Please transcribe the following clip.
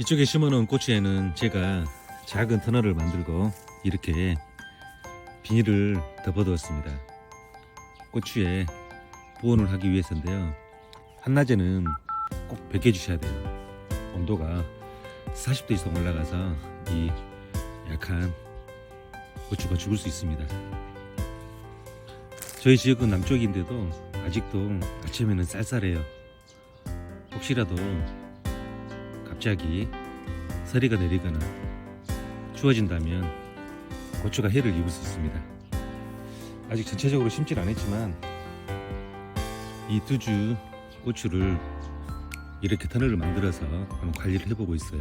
이쪽에 심어놓은 고추에는 제가 작은 터널을 만들고 이렇게 비닐을 덮어두었습니다. 고추에 보온을 하기 위해서인데요. 한낮에는 꼭 벗겨주셔야 돼요. 온도가 40도 이상 올라가서 이 약한 고추가 죽을 수 있습니다. 저희 지역은 남쪽인데도 아직도 아침에는 쌀쌀해요. 혹시라도 갑자기 서리가 내리거나 추워진다면 고추가 해를 입을 수 있습니다. 아직 전체적으로 심질 않았지만 이 두 주 고추를 이렇게 터널을 만들어서 한번 관리를 해보고 있어요.